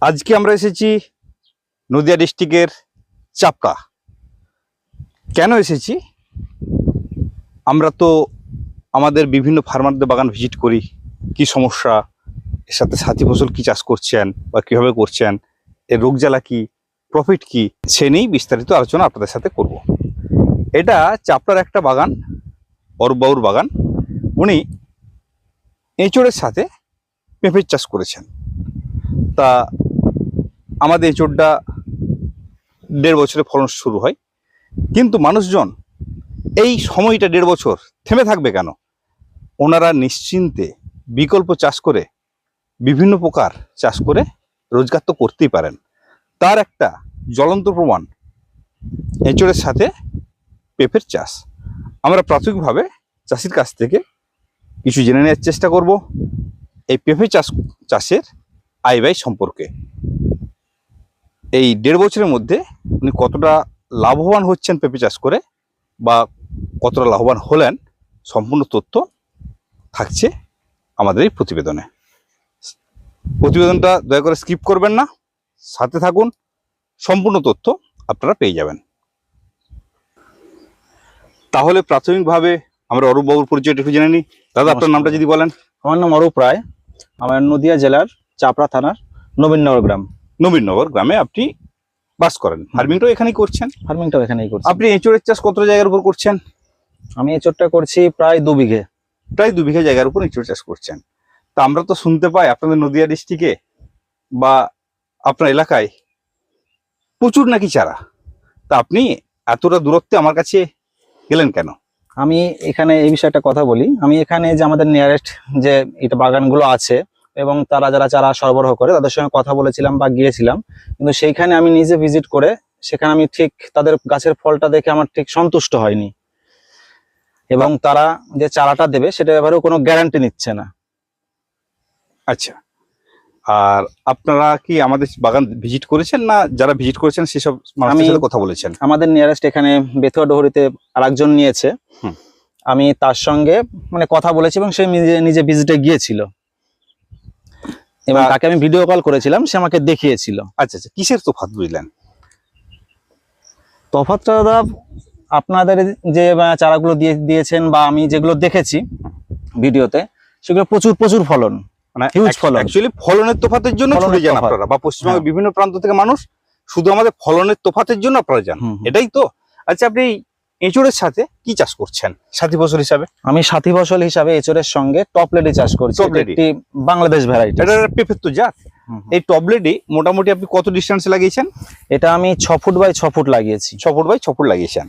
আজকে আমরা এসেছি নদিয়া ডিস্ট্রিক্টের চাপকা। কেন এসেছি? আমরা তো আমাদের বিভিন্ন ফার্মারদের বাগান ভিজিট করি। কি সমস্যা? এর সাথে সাথী ফসল কি চাষ করছেন বা কীভাবে করছেন? এর রোগ জ্বালা কি? প্রফিট কি? সে নিয়েই বিস্তারিত আলোচনা আপনাদের সাথে করব। এটা চাপড়ার একটা বাগান অরবাউর বাগান। উনি এঁচড়ের সাথে পেঁপের চাষ করেছেন। তা আমাদের এঁচড়টা দেড় বছরে ফলন শুরু হয়। কিন্তু মানুষজন এই সময়টা দেড় বছর থেমে থাকবে কেন? ওনারা নিশ্চিন্তে বিকল্প চাষ করে, বিভিন্ন প্রকার চাষ করে রোজগার তো করতেই পারেন। তার একটা জ্বলন্ত প্রমাণ এঁচড়ের সাথে পেঁপের চাষ। আমরা প্রাথমিকভাবে চাষির কাছ থেকে কিছু জেনে নেওয়ার চেষ্টা করব এই পেঁপে চাষ, চাষের আয় ব্যয় সম্পর্কে। এই দেড় বছরের মধ্যে উনি কতটা লাভবান হচ্ছেন পেঁপে চাষ করে বা কতটা লাভবান হলেন সম্পূর্ণ তথ্য থাকছে আমাদের এই প্রতিবেদনে। প্রতিবেদনটা দয়া করে স্কিপ করবেন না সাথে থাকুন সম্পূর্ণ তথ্য আপনারা পেয়ে যাবেন। তাহলে প্রাথমিকভাবে আমরা অরূপ বাবুর পরিচয়টা একটু জেনে নিই। দাদা আপনার নামটা যদি বলেন। আমার নাম অরূপ রায়। আমার নদিয়া জেলার চাপড়া থানার নবীননগর গ্রাম। নবীনগর গ্রামে আপনি বাস করেন। ফার্মিংটাও এখানেই করছেন? ফার্মিংটাও এখানেই করছি। আপনি এঁচড়ের চাষ কত জায়গার উপর করছেন? আমি এচরটা করছি প্রায় দু বিঘে। প্রায় দু বিঘা জায়গার উপর এঁচড় চাষ করছেন। তা আমরা তো শুনতে পাই আপনাদের নদিয়া ডিস্ট্রিক্টে বা আপনার এলাকায় প্রচুর নাকি চারা। তা আপনি এতটা দূরত্বে আমার কাছে গেলেন কেন? আমি এখানে এই বিষয়ে একটা কথা বলি। আমি এখানে যে আমাদের নিয়ারেস্ট যে এটা বাগানগুলো আছে এবং তারা যারা চারা সরবরাহ করে তাদের সঙ্গে কথা বলেছিলাম বা গিয়েছিলাম। কিন্তু সেইখানে আমি নিজে ভিজিট করে সেখানে আমি ঠিক তাদের গাছের ফলটা দেখে আমার ঠিক সন্তুষ্ট হয়নি। এবং তারা যে চারাটা দেবে সেটা ব্যাপারেও কোনো গ্যারান্টি নিচ্ছে না। আচ্ছা। আর আপনারা কি আমাদের বাগান ভিজিট করেছেন না যারা ভিজিট করেছেন সেসব মানুষের আমি- সাথে কথা বলেছেন? আমাদের নিয়ারেস্ট এখানে বেথুয়া ডহরিতে আরেকজন নিয়েছে। আমি তার সঙ্গে মানে কথা বলেছি এবং সে নিজে নিজে ভিজিটে গিয়েছিল। এবং তাকে আমি ভিডিও কল করেছিলাম সে আমাকে দেখিয়েছিল আচ্ছা আচ্ছা কিসের তফাৎ বুঝলেন তফাৎটা দাদা আপনাদের যে চারাগুলো দিয়ে দিয়েছেন বা আমি যেগুলো দেখেছি ভিডিওতে সেগুলো প্রচুর প্রচুর ফলন মানে। অ্যাকচুয়ালি ফলনের তোফাতের জন্য ছুটে যান আপনারা বা পশ্চিমবঙ্গের হ্যাঁ। বিভিন্ন প্রান্ত থেকে মানুষ শুধু আমাদের ফলনের তোফাতের জন্য আপনারা যান। এটাই তো আচ্ছা আপনি এঁচড়ের সাথে কি চাষ করছেন সাথী ফসল হিসাবে? আমি সাথী ফসল হিসাবে এচরের সঙ্গে টপ লেডি চাষ করছি। একটি বাংলাদেশ ভ্যারাইটি এটা পেঁপের তো জাত। এই টবলেটই মোটামুটি আপনি কত ডিস্টেন্সে লাগিয়েছেন? এটা আমি ছ ফুট বাই ছ ফুট লাগিয়েছি। ছ ফুট বাই ছ ফুট লাগিয়েছেন।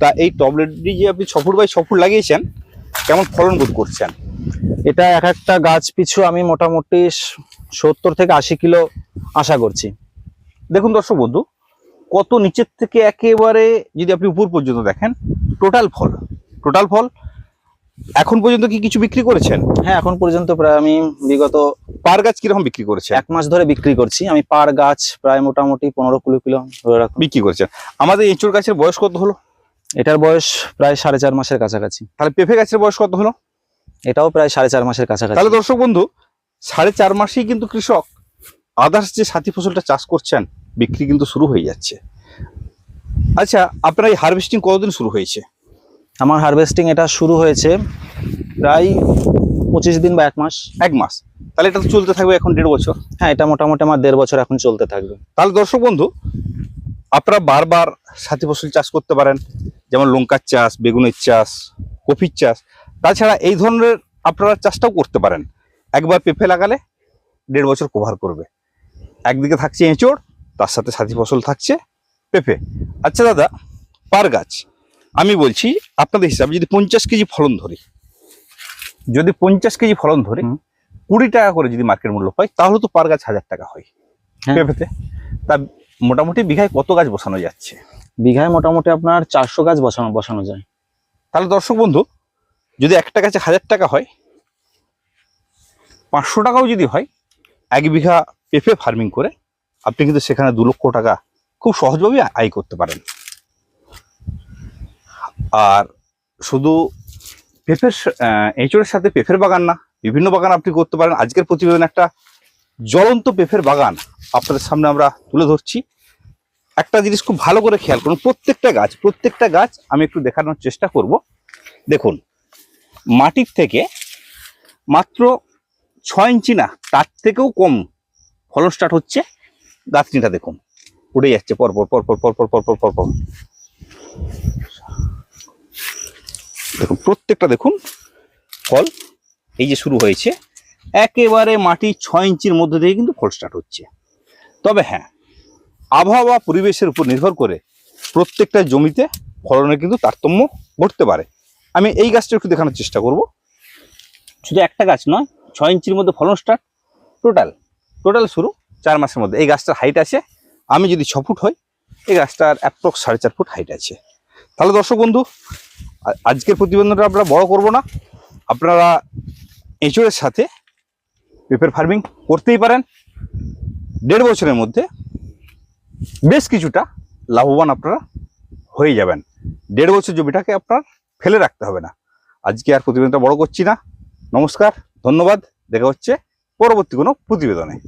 তা এই টবলেটটি যে আপনি ছ ফুট বাই ছ ফুট লাগিয়েছেন কেমন ফলন বোধ করছেন? এটা এক একটা গাছ পিছু আমি মোটামুটি সত্তর থেকে আশি কিলো আশা করছি। দেখুন দর্শক বন্ধু কত নিচের থেকে একেবারে যদি আপনি উপর পর্যন্ত দেখেন টোটাল ফল টোটাল ফল এখন পর্যন্ত কি কিছু বিক্রি করেছেন? হ্যাঁ এখন পর্যন্ত প্রায় আমি বিগত পার গাছ কীরকম বিক্রি করেছে এক মাস ধরে বিক্রি করছি। আমি পার গাছ প্রায় মোটামুটি পনেরো কুড়ি কিলো ধরে রাখুন বিক্রি করেছেন। আমাদের এঁচড় গাছের বয়স কত হলো? এটার বয়স প্রায় সাড়ে চার মাসের কাছাকাছি। তাহলে পেঁপে গাছের বয়স কত হলো? এটাও প্রায় সাড়ে চার মাসের কাছাকাছি। তাহলে দর্শক বন্ধু সাড়ে চার মাসেই কিন্তু কৃষক আদার্স যে সাথী ফসলটা চাষ করছেন বিক্রি কিন্তু শুরু হয়ে যাচ্ছে। আচ্ছা আপনার এই হারভেস্টিং কতদিন শুরু হয়েছে? আমার হারভেস্টিং এটা শুরু হয়েছে প্রায় পঁচিশ দিন বা এক মাস। এক মাস। তাহলে এটা তো চলতে থাকবে এখন দেড় বছর। হ্যাঁ এটা মোটামুটি আমার দেড় বছর এখন চলতে থাকবে। তাহলে দর্শক বন্ধু আপনারা বারবার সাথী ফসল চাষ করতে পারেন যেমন লঙ্কার চাষ বেগুনের চাষ কফির চাষ। তাছাড়া এই ধরনের আপনারা চাষটাও করতে পারেন। একবার পেঁপে লাগালে দেড় বছর কভার করবে। একদিকে থাকছে এঁচড় তার সাথে সাথী ফসল থাকছে পেঁপে। আচ্ছা দাদা পার গাছ আমি বলছি আপনাদের হিসাবে যদি পঞ্চাশ কেজি ফলন ধরি যদি পঞ্চাশ কেজি ফলন ধরি কুড়ি টাকা করে যদি মার্কেট মূল্য পাই তাহলে তো পার গাছ হাজার টাকা হয় হ্যাঁ। পেঁপেতে। তা মোটামুটি বিঘায় কত গাছ বসানো যাচ্ছে? বিঘায় মোটামুটি আপনার চারশো গাছ বসানো বসানো যায়। তাহলে দর্শক বন্ধু যদি একটা গাছে হাজার টাকা হয় পাঁচশো টাকাও যদি হয় এক বিঘা পেঁপে ফার্মিং করে আপনি কিন্তু সেখানে দু লক্ষ টাকা খুব সহজভাবেই আয় করতে পারেন। আর শুধু পেঁপের এঁচড়ের সাথে পেঁপের বাগান না, বিভিন্ন বাগান আপনি করতে পারেন। আজকের প্রতিবেদন একটা জ্বলন্ত পেঁপের বাগান আপনাদের সামনে আমরা তুলে ধরছি। একটা জিনিস খুব ভালো করে খেয়াল করুন, প্রত্যেকটা গাছ প্রত্যেকটা গাছ আমি একটু দেখানোর চেষ্টা করব। দেখুন, মাটির থেকে মাত্র ছয় ইঞ্চি না, তার থেকেও কম ফলন স্টার্ট হচ্ছে। গাছটিটা দেখুন। উড়ে যাচ্ছে পরপর পরপর পরপর পরপর পরপর দেখুন, প্রত্যেকটা দেখুন, ফল এই যে শুরু হয়েছে, একেবারে মাটি ছয় ইঞ্চির মধ্যে দিয়ে কিন্তু ফল স্টার্ট হচ্ছে। তবে হ্যাঁ আবহাওয়া পরিবেশের উপর নির্ভর করে প্রত্যেকটা জমিতে ফলনের কিন্তু তারতম্য ঘটতে পারে। আমি এই গাছটা একটু দেখানোর চেষ্টা করব। শুধু একটা গাছ নয়, ছয় ইঞ্চির মধ্যে ফলন স্টার্ট টোটাল টোটাল শুরু চার মাসের মধ্যে। এই গাছটার হাইট আছে, আমি যদি ছ ফুট হই, এই গাছটার অ্যাপ্রক্স সাড়ে চার ফুট হাইট আছে। তাহলে দর্শক বন্ধু আজকের প্রতিবেদনটা আমরা বড় করব না। আপনারা এঁচড়ের সাথে পেপার ফার্মিং করতেই পারেন। দেড় বছরের মধ্যে বেশ কিছুটা লাভবান আপনারা হয়ে যাবেন। দেড় বছর জমিটাকে আপনার ফেলে রাখতে হবে না। আজকে আর প্রতিবেদনটা বড় করছি না। নমস্কার, ধন্যবাদ। দেখা হচ্ছে পরবর্তী কোনো প্রতিবেদনে।